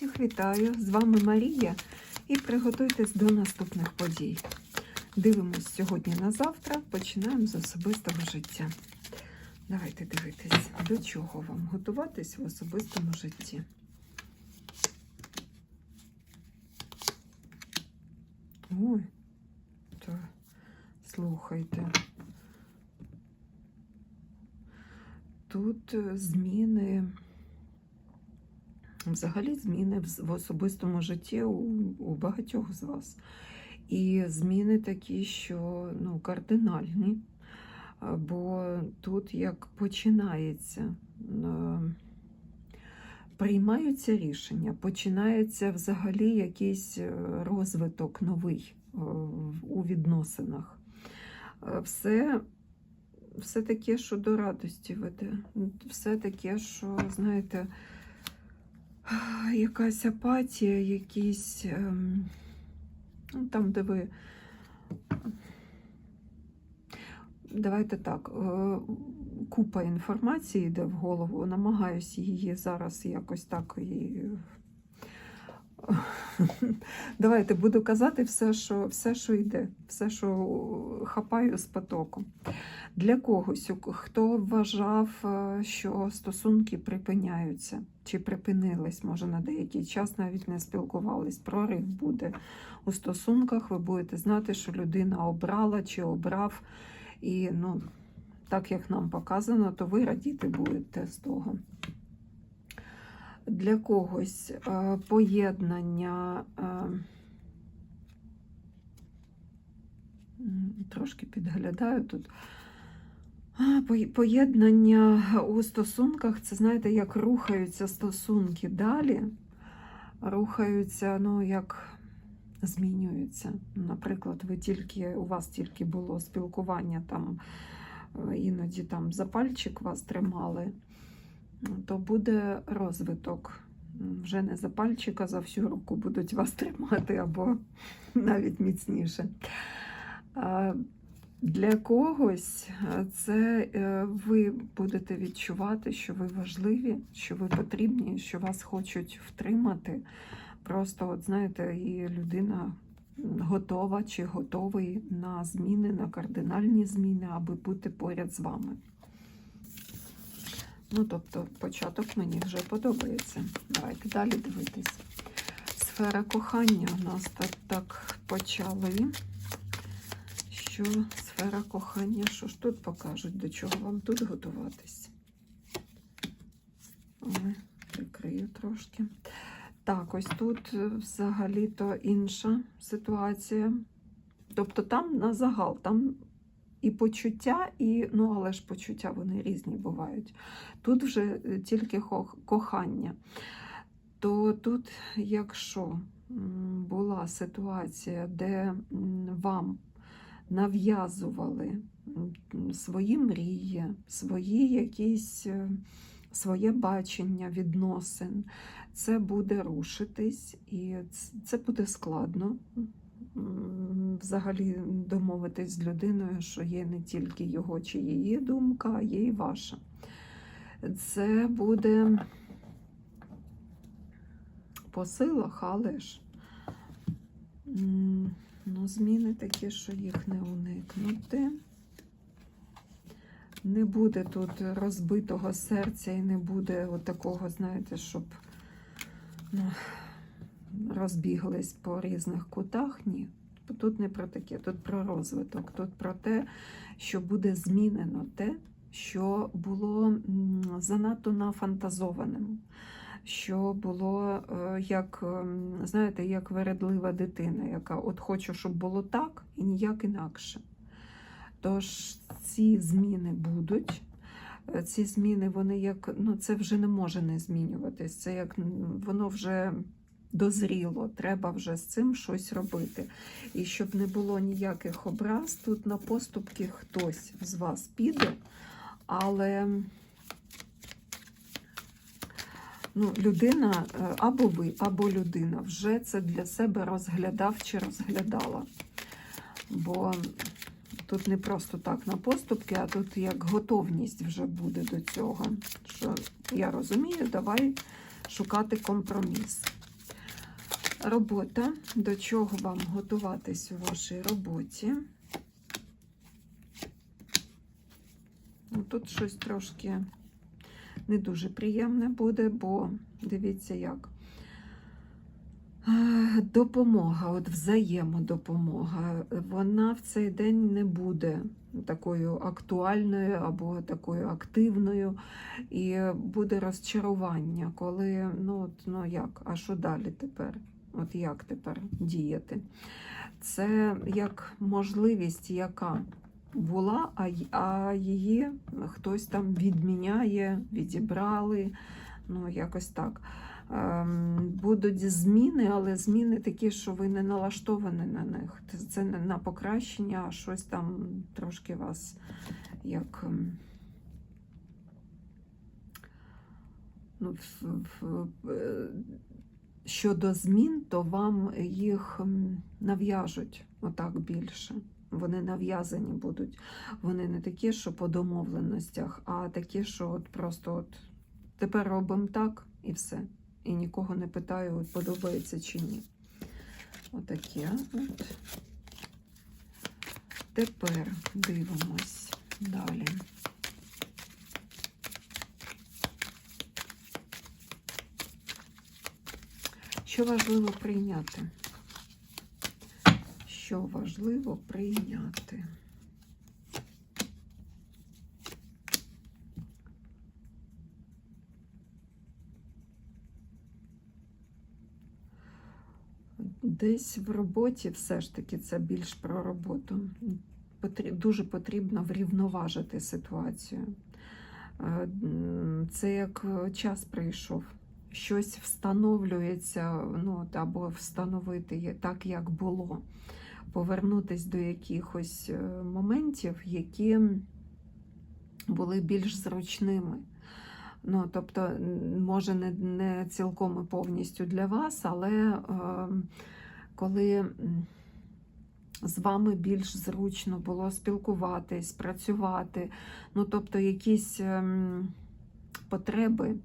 Всіх вітаю! З вами Марія і приготуйтесь до наступних подій. Дивимось сьогодні на завтра, починаємо з особистого життя. Давайте дивитись, до чого вам готуватись в особистому житті. Ой, то слухайте. Тут е, зміни, взагалі зміни в, особистому житті у, у багатьох з вас. І зміни такі, що ну, кардинальні. Бо тут як починається, приймаються рішення, починається взагалі якийсь е, розвиток новий е, у відносинах. Е, Все все таке, що до радості веде. Все таке, що, знаєте, якась апатія, якісь ем, ну, там, де ви. Давайте так, е, купа інформації йде в голову, намагаюся її зараз якось так і. Давайте буду казати все, що все, що йде, все, що хапаю з потоку. Для когось, хто вважав, е, що стосунки припиняються чи припинились, може на деякий час навіть не спілкувались. Прорив буде у стосунках. Ви будете знати, що людина обрала чи обрав, і ну, так як нам показано, то ви радіти будете з того. Для когось е, поєднання. е, Трошки підглядаю тут. Поєднання у стосунках це знаєте, як рухаються стосунки далі, рухаються, ну, як змінюються. Наприклад, ви тільки, у вас тільки було спілкування, там е, іноді там за пальчик вас тримали, то буде розвиток. Вже не за пальчик, а за всю руку будуть вас тримати або навіть міцніше. Для когось це е, ви будете відчувати, що ви важливі, що ви потрібні, що вас хочуть втримати. Просто, от знаєте, і людина готова чи готовий на зміни, на кардинальні зміни, аби бути поряд з вами. Ну, тобто, початок мені вже подобається. Давайте далі дивитись. Сфера кохання у нас так, так почали що сфера кохання, що ж тут покажуть, до чого вам тут готуватись. Ой, прикрию трошки. Так, ось тут е, взагалі-то інша ситуація. Тобто там на загал, там і почуття, і, ну, але ж почуття вони різні бувають. Тут вже е, тільки кохання. То тут, якщо була ситуація, де вам нав'язували свої мрії, свої якісь, е, своє бачення відносин. Це буде рушитись, і це буде складно. Взагалі домовитись з людиною, що є не тільки його чи її думка, а є і ваша. Це буде по силах, але ж. Ну, зміни такі, що їх не уникнути. Не буде тут розбитого серця і не буде от такого, знаєте, щоб ну, розбіглись по різних кутах. Ні. Тут не про таке, тут про розвиток, тут про те, що буде змінено те, що було занадто нафантазованим що було е, як, ем, знаєте, як вередлива дитина, яка от хочу, щоб було так і ніяк інакше. Тож ці зміни будуть. Е, Ці зміни, вони як, ну це вже не може не змінюватись. Це як воно вже дозріло, треба вже з цим щось робити. І щоб не було ніяких образ, тут на поступки хтось з вас піде, але ну, людина е, або ви, або людина вже це для себе розглядав чи розглядала. Бо тут не просто так на поступки, а тут як готовність вже буде до цього. Що я розумію, давай шукати компроміс. Робота. До чого вам готуватись у вашій роботі? Ну, Тут щось трошки не дуже приємне буде, бо дивіться як. Допомога, от взаємодопомога, вона в цей день не буде такою актуальною або такою активною, і буде розчарування, коли ну, от, ну як, а що далі тепер? От як тепер діяти? Це як можливість, яка була, а, її хтось там відміняє, відібрали, ну якось так. Ем, Будуть зміни, але зміни такі, що ви не налаштовані на них. Це- не на покращення, а щось там трошки вас як. ем, Ну, е, щодо змін, то вам їх нав'яжуть отак більше. Вони нав'язані будуть. Вони не такі, що по домовленостях, а такі, що от просто от тепер робимо так і все. І нікого не питаю, от подобається чи ні. Отаке. От. Тепер дивимось далі. Що важливо прийняти? Що важливо прийняти? Десь в роботі все ж таки це більш про роботу. Дуже потрібно врівноважити ситуацію. Е, Це як час прийшов. Щось встановлюється, ну, або встановити так, як було. Повернутись до якихось е, моментів, які були більш зручними. Ну, тобто, може, не, не цілком і повністю для вас, але е, коли з вами більш зручно було спілкуватись, працювати, ну, тобто, якісь ем, потреби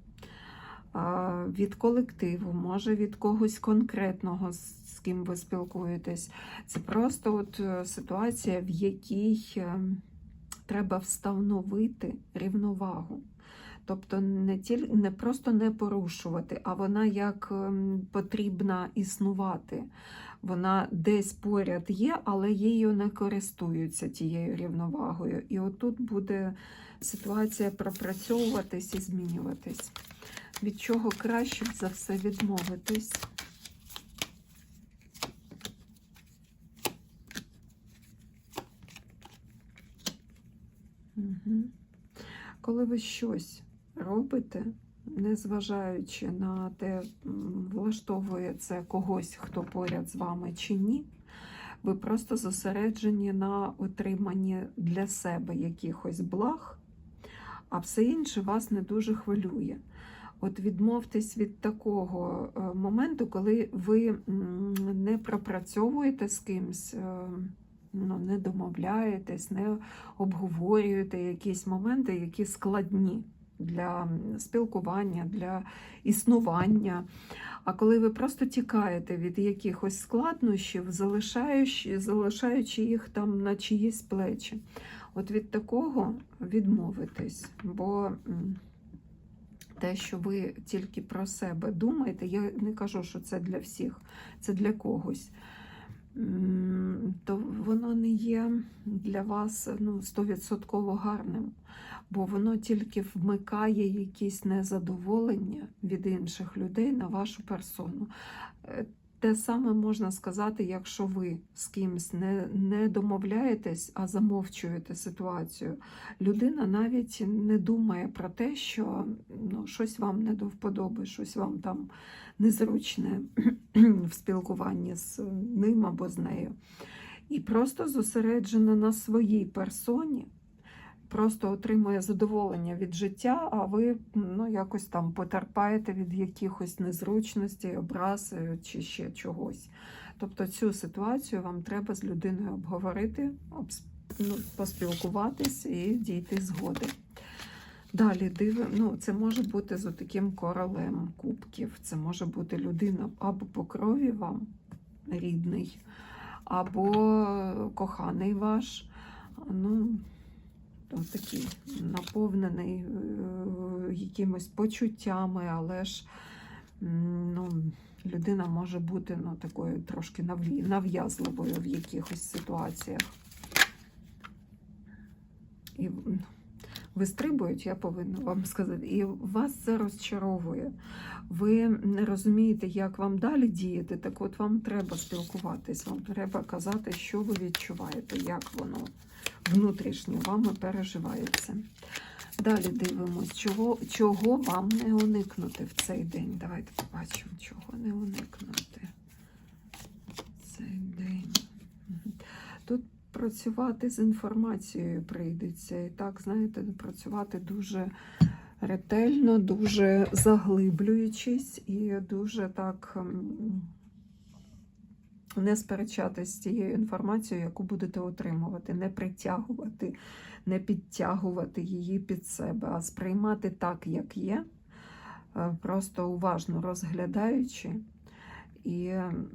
від колективу, може від когось конкретного, з ким ви спілкуєтесь. Це просто от е, ситуація, в якій ем, треба встановити рівновагу. Тобто не, тіль, не просто не порушувати, а вона як ем, потрібна існувати. Вона десь поряд є, але її не користуються тією рівновагою. І отут буде ситуація пропрацьовуватись і змінюватись. Від чого краще за все відмовитись? Коли ви щось робите, незважаючи на те, влаштовує це когось, хто поряд з вами чи ні, ви просто зосереджені на отриманні для себе якихось благ, а все інше вас не дуже хвилює. От відмовтесь від такого е, моменту, коли ви не пропрацьовуєте з кимсь, е, ну, не домовляєтесь, не обговорюєте якісь моменти, які складні для спілкування, для існування. А коли ви просто тікаєте від якихось складнощів, залишаючи, залишаючи їх там на чиїсь плечі, от від такого відмовитись. Бо те, що ви тільки про себе думаєте, я не кажу, що це для всіх, це для когось. То воно не є для вас ну, 100% гарним, бо воно тільки вмикає якісь незадоволення від інших людей на вашу персону. Те саме можна сказати, якщо ви з кимсь не, не домовляєтесь, а замовчуєте ситуацію. Людина навіть не думає про те, що ну, щось вам не до вподоби, щось вам там незручне в спілкуванні з ним або з нею. І просто зосереджена на своїй персоні, просто отримує задоволення від життя, а ви ну, якось там потерпаєте від якихось незручностей, образ е, чи ще чогось. Тобто цю ситуацію вам треба з людиною обговорити, ну, поспілкуватись і дійти згоди. Далі дивимо, ну, це може бути з таким королем кубків. Це може бути людина або по крові вам рідний, або коханий ваш. Ну, такий наповнений якимись якимось почуттями, але ж ну, людина може бути ну, такою трошки нав'язливою в якихось ситуаціях. І вистрибують, я повинна вам сказати, і вас це розчаровує. Ви не розумієте, як вам далі діяти, так от вам треба спілкуватись, вам треба казати, що ви відчуваєте, як воно внутрішньо вами переживається. Далі дивимось, чого, чого вам не уникнути в цей день. Давайте побачимо, чого не уникнути в цей день. Працювати з інформацією прийдеться. І так, знаєте, працювати дуже ретельно, дуже заглиблюючись і дуже так не сперечатись з тією інформацією, яку будете отримувати, не притягувати, не підтягувати її під себе, а сприймати так, як є, е, просто уважно розглядаючи і м,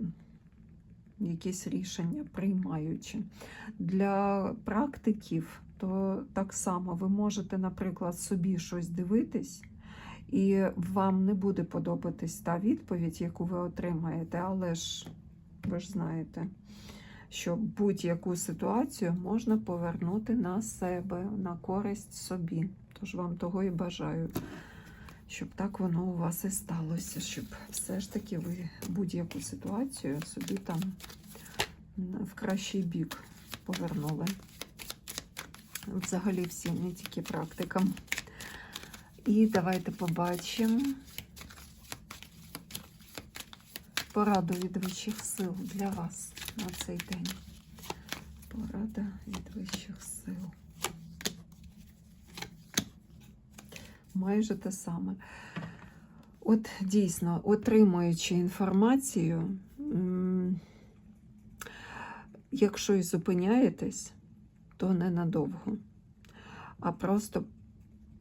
якісь рішення приймаючи. Для практиків то так само ви можете, наприклад, собі щось дивитись, і вам не буде подобатись та відповідь, яку ви отримаєте, але ж ви ж знаєте, що будь-яку ситуацію можна повернути на себе, на користь собі. Тож вам того і бажаю, щоб так воно у вас і сталося, щоб все ж таки ви будь-яку ситуацію собі там в кращий бік повернули. Взагалі всім, не тільки практикам. І давайте побачимо пораду від вищих сил для вас на цей день. Порада від вищих сил. Майже те саме. От дійсно, отримуючи інформацію, якщо і зупиняєтесь, то ненадовго, а просто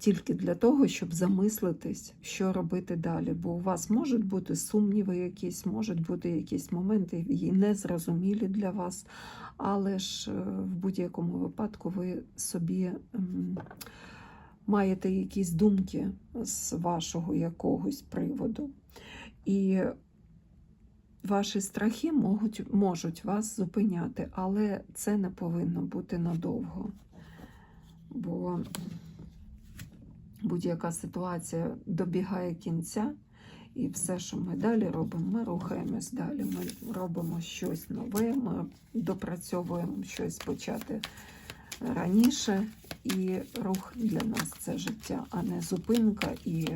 тільки для того, щоб замислитись, що робити далі. Бо у вас можуть бути сумніви якісь, можуть бути якісь моменти і незрозумілі для вас, але ж е, в будь-якому випадку ви собі маєте якісь думки з вашого якогось приводу. І Ваші страхи можуть, можуть вас зупиняти, але це не повинно бути надовго. Бо будь-яка ситуація добігає кінця, і все, що ми далі робимо, ми рухаємось далі. Ми робимо щось нове, ми допрацьовуємо щось почати раніше. І рух для нас це життя, а не зупинка і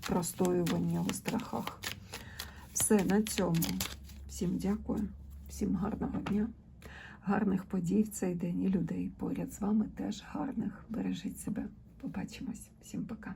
простоювання у страхах. Все на цьому. Всім дякую, всім гарного дня, гарних подій в цей день і людей поряд з вами теж гарних. Бережіть себе. Побачимось. Всім пока.